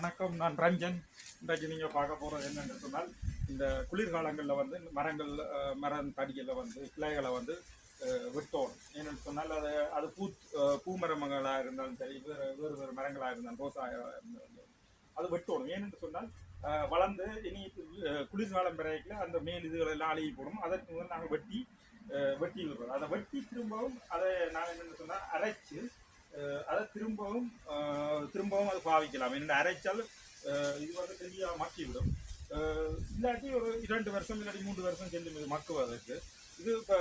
வணக்கம் நான் ரஞ்சன். இன்றைக்கு நீங்கள் பார்க்க போகிறது என்னென்னு சொன்னால் இந்த குளிர்காலங்களில் வந்து இந்த மரங்கள் மரம் தடிகளில் வந்து கிளைகளை வந்து வெட்டோம் ஏன்னு சொன்னால் அது அது பூ அஹ், பூ மரங்களாக இருந்தாலும் சரி வேறு வேறு வேறு மரங்களாக இருந்தாலும் ரோசா இருந்தாலும் அது வெட்டணும். ஏன்னு சொன்னால் வளர்ந்து இனி குளிர்காலம் பிறகுல அந்த மேல் இதுகளை எல்லாம் அழுகி போடும். அதற்கு வந்து நாங்கள் வெட்டி வெட்டி விடுறோம் அதை வெட்டி திரும்பவும் அதை நாங்கள் என்னென்னு சொன்னால் அரைச்சு அதை திரும்பவும் திரும்பவும் அது பாவிக்கலாம். என்ன அரைச்சால் இது வந்து தெளிவாக மக்கிவிடும். இல்லாட்டி ஒரு இரண்டு வருஷம் இல்லாட்டி மூன்று வருஷம் செல்லும் இது மக்குவதற்கு. இது இப்போ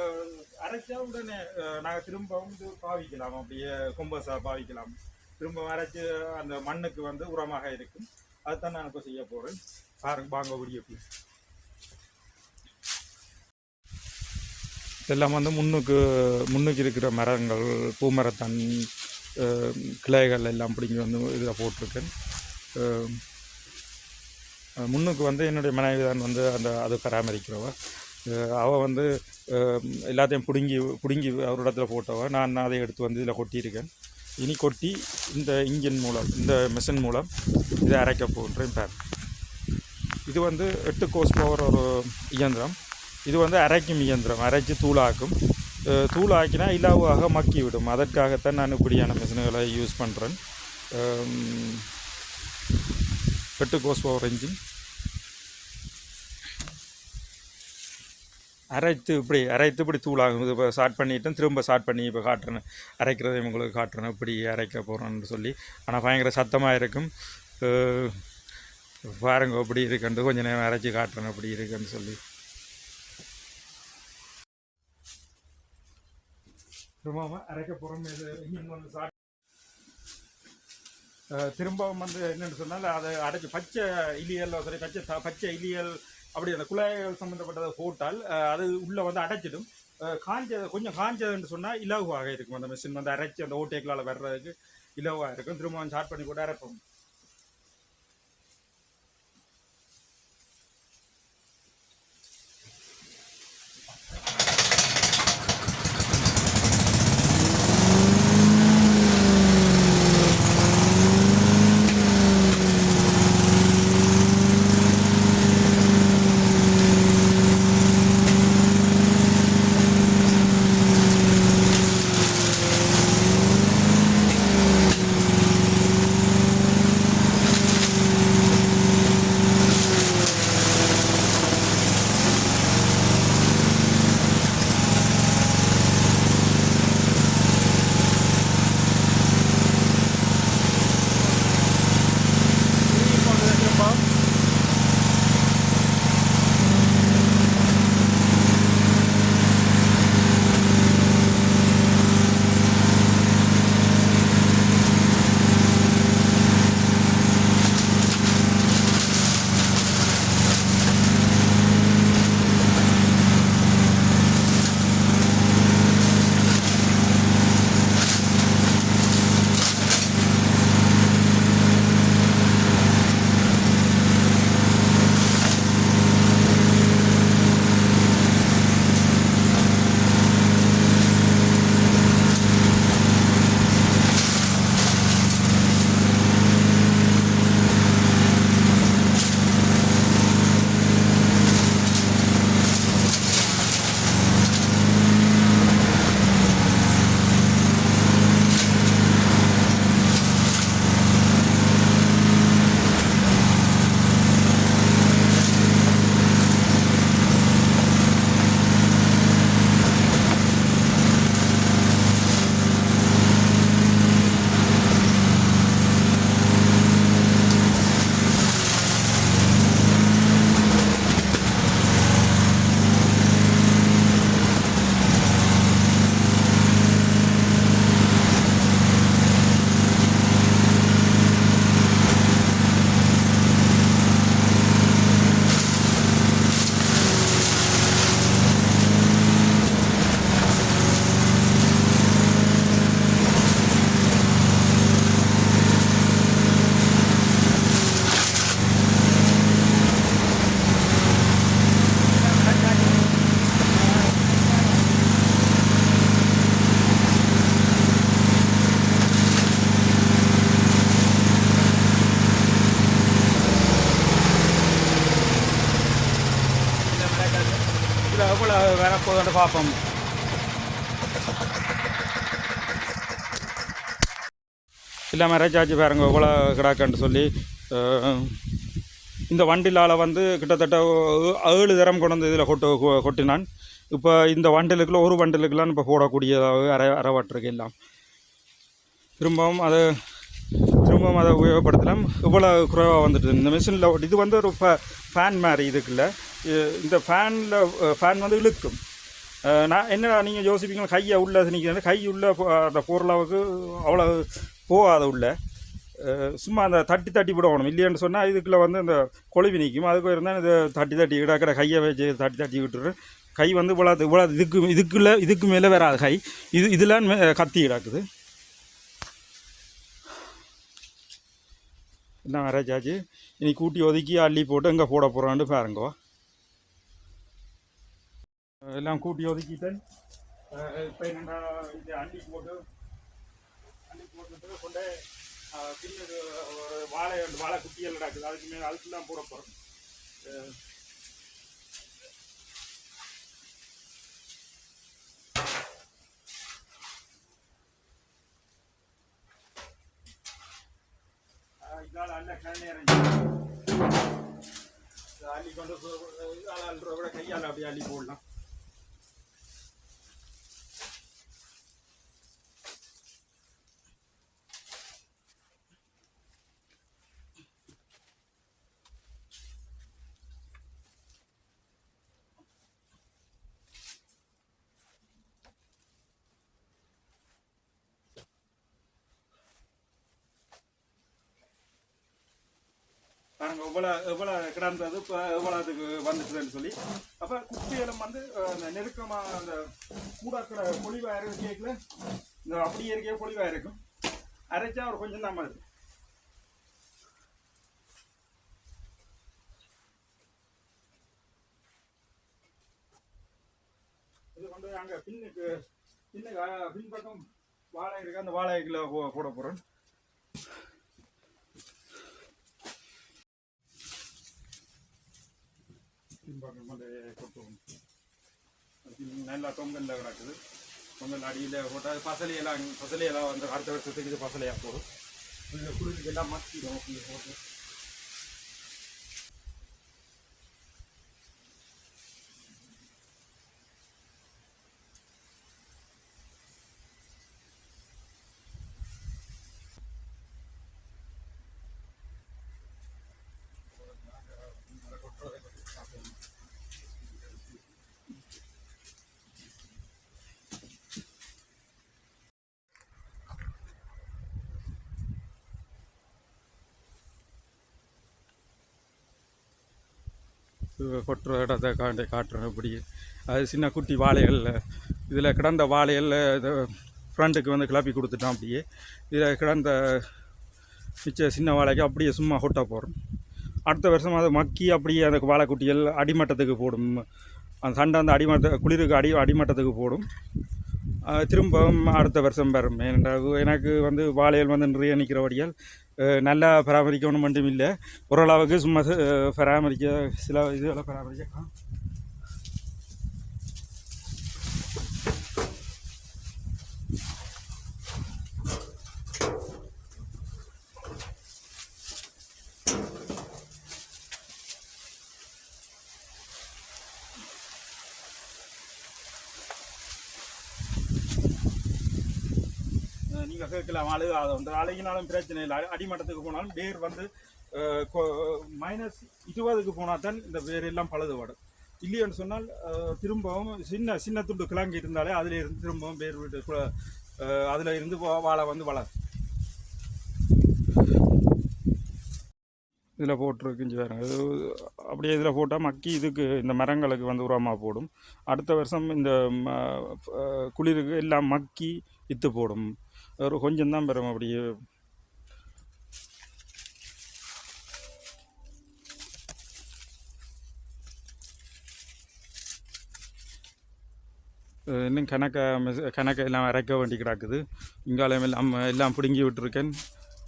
அரைச்சா உடனே நாங்கள் திரும்பவும் இது பாவிக்கலாம். அப்படியே கொம்பஸாக பாவிக்கலாம். திரும்ப அரைச்சி அந்த மண்ணுக்கு வந்து உரமாக இருக்கும். அதுதான் நான் இப்போ செய்ய போகிறேன் பாருங்க வாங்க ஒடிய இதெல்லாம் வந்து முன்னுக்கு முன்னுக்கு இருக்கிற மரங்கள் பூமரத்தன் கிளைகள் எல்லாம் பிடிங்கி வந்து இதில் போட்டிருக்கேன். முன்னுக்கு வந்து என்னுடைய மனைவி தான் வந்து அந்த அது பராமரிக்கிறவ. அவள் அவ வந்து எல்லாத்தையும் பிடுங்கி பிடுங்கி ஒரு இடத்துல போட்டவ. நான் அதை எடுத்து வந்து இதில் கொட்டியிருக்கேன். இனி கொட்டி இந்த இன்ஜின் மூலம் இந்த மிஷின் மூலம் இதை அரைக்க போகின்றேன் பேர். இது வந்து எட்டு கோஸ் பவர் ஒரு இயந்திரம். இது வந்து அரைக்கும் இயந்திரம். அரைச்சி தூளாக்கும். அஹ் தூளாக்கினா இல்லாவாக மக்கி விடும் அதற்காகத்தான் நான் இப்படியான மிஷின்களை யூஸ் பண்ணுறேன் எட்டு கோஸ் பவர் இன்ஜின். அரைத்து இப்படி அரைத்து இப்படி தூளாகும். இது இப்போ ஸ்டார்ட் பண்ணிவிட்டு திரும்ப ஸ்டார்ட் பண்ணி இப்போ காட்டுறேன். அரைக்கிறதை உங்களுக்கு காட்டுறேன். இப்படி அரைக்க போகிறேன்னு சொல்லி. ஆனால் பயங்கர சத்தமாக இருக்கும். பாருங்க அப்படி இருக்குன்ட்டு கொஞ்ச நேரம் அரைச்சி காட்டுறேன். அப்படி இருக்குன்னு சொல்லி. திரும்பவும் அரைக்க போகிறோம் இது இன்ஜின் வந்து ஸ்டார்ட் திரும்பவும் வந்து என்னென்னு சொன்னால் அதை அடைச்சி பச்சை இலியல் சரி பச்சை பச்சை இலியல் அப்படி அந்த குழாய்கள் சம்மந்தப்பட்டதை போட்டால் அது உள்ளே வந்து அடைச்சிடும். அஹ் காஞ்ச கொஞ்சம் காஞ்சதுன்னு சொன்னால் இலகுவாக இருக்கும். அந்த மிஷின் வந்து அரைச்சி அந்த ஓட்டேக்களால் வர்றதுக்கு இலகுவாக இருக்கும். திரும்பவும் ஸ்டார்ட் பண்ணி கூட அரைப்போம். போதும் பார்ப்போம். இல்லாமல் ரேச்சாச்சு பாருங்க இவ்வளோ கிடாக்கன்னு சொல்லி இந்த வண்டிலால் வந்து கிட்டத்தட்ட ஏழு தரம் கொண்டு வந்து இதில் கொட்டு கொ- கொட்டினான். இப்போ இந்த வண்டிலுக்குள்ள ஒரு வண்டிலுக்குலாம் இப்போ போடக்கூடியதாக அரை அறவாட்டிருக்கு எல்லாம். திரும்பவும் அதை திரும்பவும் அதை உபயோகப்படுத்தலாம். இவ்வளோ குறைவாக வந்துட்டு இந்த மிஷினில் இது வந்து ஒரு ஃபே ஃபேன் மாதிரி இதுக்குள்ள. இந்த ஃபேனில் ஃபேன் வந்து இழுக்கும். நான் என்னடா நீங்கள் யோசிப்பீங்க? கையை உள்ள நிற்கிறது கை உள்ள அந்த பொருளவுக்கு அவ்வளோ போகாத உள்ள. சும்மா அந்த தட்டி தட்டி விடணும் இல்லைன்னு சொன்னால் இதுக்குள்ளே வந்து அந்த கொழுவி நிற்கும். அதுக்கு இருந்தால் இந்த தட்டி தட்டி கிடக்கிற கையை வச்சு தட்டி தட்டி விட்டுரு. கை வந்து இவ்வளோ இவ்வளோ இதுக்கு இதுக்குள்ளே இதுக்கு மேலே வராது கை. இது இதெல்லாம் மே- கத்தி கிடக்குது. என்ன வராச்சாச்சு இனி கூட்டி ஒதுக்கி அள்ளி போட்டு எங்கே போட போகிறான்னு பாருங்கோ. எல்லாம் கூட்டி ஒதுக்கிட்டேன் இப்போ என்னடா இது அள்ளி போட்டு அள்ளி போட்டுட்டு கொண்டு பின்னுக்கு ஒரு வாழை ரெண்டு வாழை குட்டிகள் நடக்குது அதுக்கு மேலே அதுக்கு தான் போட போகிறோம் இதால் அல்ல கண்ணேறி அள்ளி கொண்டு போ- அள்ளுற விட கையால் அப்படியே அள்ளி போடலாம் பாருங்க எவ்வளோ எவ்வளோ கிடந்தது இப்போ எவ்வளோ அதுக்கு வந்துட்டுதுன்னு சொல்லி. அப்போ குப்பையிலும் வந்து அந்த நெருக்கமாக அந்த கூடாக்கிற பொலிவாக இருக்கு கேக்கில் இந்த அப்படியே இருக்கே பொலிவாக இருக்கும். அரைச்சா ஒரு கொஞ்சம் தான் மாதிரி. இது வந்து அங்கே பின்னுக்கு பின்னுக்கு பின்பக்கம் வாழை இருக்கு அந்த வாழைக்குள்ள போ- போட போகிறோம் பின்பக்கம் நல்லா தொங்கல்ல கிடக்குது தொங்கல் அடியில் போட்டால் பசலையெல்லாம் பசலையெல்லாம் வந்து அடுத்த வருஷத்துக்கு இது பசலையாக போதும் இது குளிருக்கு எல்லாம் மக்கிடும் இது கொட்டுற இடத்தை காண்டி காட்டுறோம் இப்படி. அது சின்ன குட்டி வாழைகளில். இதில் கிடந்த வாழைகளில் இது ஃப்ரண்ட்டுக்கு வந்து கிளப்பி கொடுத்துட்டோம் அப்படியே. இதில் கிடந்த மிச்ச சின்ன வாழைக்கு அப்படியே சும்மா கொட்ட போகிறோம் அடுத்த வருஷம் அதை மக்கி அப்படியே அந்த வாழைக்குட்டிகள் அடிமட்டத்துக்கு போடும். அந்த சண்டை அந்த அடிமட்ட குளிருக்கு அடி அடிமட்டத்துக்கு போடும். திரும்பவும் அடுத்த வருஷம் பெறும் ஏனென்றால் எனக்கு வந்து வாழைகள் வந்து நிறைய நிற்கிறபடியால் நல்லா பராமரிக்கணும் மட்டும் இல்லை. ஓரளவுக்கு சும்மா பராமரிக்க சில இதெல்லாம் பராமரிக்கலாம் நீங்கள் கேட்கலாம் அழுக அது வந்து அழுகினாலும் பிரச்சனை இல்லை. அடிமட்டத்துக்கு போனாலும் வேர் வந்து மைனஸ் இருபதுக்கு போனால் தான் இந்த வேர் எல்லாம் பழுதுபடும். இல்லைன்னு சொன்னால் திரும்பவும் சின்ன சின்ன துண்டு கிழங்கு இருந்தாலே அதில் இருந்து திரும்பவும் வேர் விட்டு அதில் இருந்து வாழை வந்து வளரும். இதில் போட்டிருக்குஞ்சு பாருங்க இது அப்படியே இதில் போட்டால் மக்கி இதுக்கு இந்த மரங்களுக்கு வந்து உரமாக போடும். அடுத்த வருஷம் இந்த ம, குளிருக்கு எல்லாம் மக்கி இத்து போடும். ஒரு கொஞ்சம் தான் பெறும் அப்படியே. இன்னும் கணக்கை மிஸ் கணக்கை எல்லாம் அரைக்க வேண்டி கிடக்குது. இங்காலம் எல்லாம் எல்லாம் பிடுங்கி விட்டுருக்கேன்.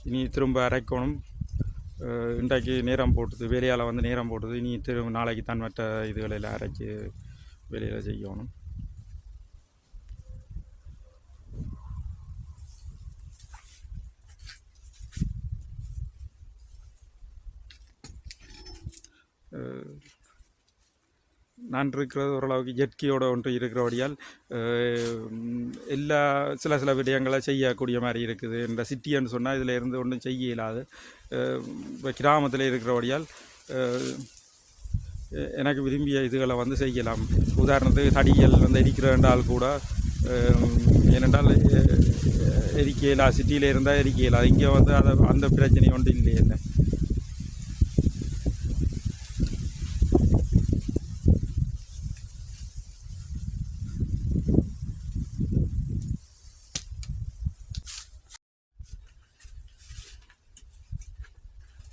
இனி திரும்ப அரைக்கணும். இன்றைக்கு நேரம் போட்டுது வேலையால் வந்து நேரம் போட்டுது. இனி திரும்ப நாளைக்கு தான் மற்ற இதுகளெல்லாம் அரைச்சி வேலையில் செய்யணும். நான் இருக்கிறது ஓரளவுக்கு ஜெட்கியோட ஒன்று இருக்கிறபடியால் எல்லா சில சில விடயங்களை செய்யக்கூடிய மாதிரி இருக்குது. இந்த சிட்டின்னு சொன்னால் இதில் இருந்து ஒன்றும் செய்ய இயலாது. இப்போ கிராமத்தில் இருக்கிறபடியால் எனக்கு விரும்பிய இதுகளை வந்து செய்யலாம். உதாரணத்துக்கு தடிகள் வந்து எரிக்கிறண்டால் கூட ஏனென்றால் எ- எரிக்கையிலா சிட்டியில் இருந்தால் எரிக்கையிலா இங்கே வந்து அதை அந்த பிரச்சனை ஒன்று இல்லை என்ன?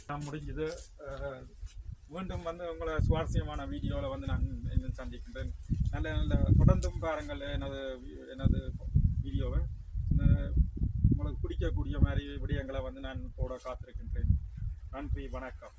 நான் முடிஞ்சது. மீண்டும் வந்து உங்களை சுவாரஸ்யமான வீடியோவில் வந்து நான் இன்னும் சந்திக்கின்றேன். நல்ல நல்ல தொடர்ந்தும் பாருங்கள் எனது எனது வீடியோவை. உங்களுக்கு பிடிக்கக்கூடிய மாதிரி விடயங்களை வந்து நான் போட காத்திருக்கின்றேன். நன்றி வணக்கம்.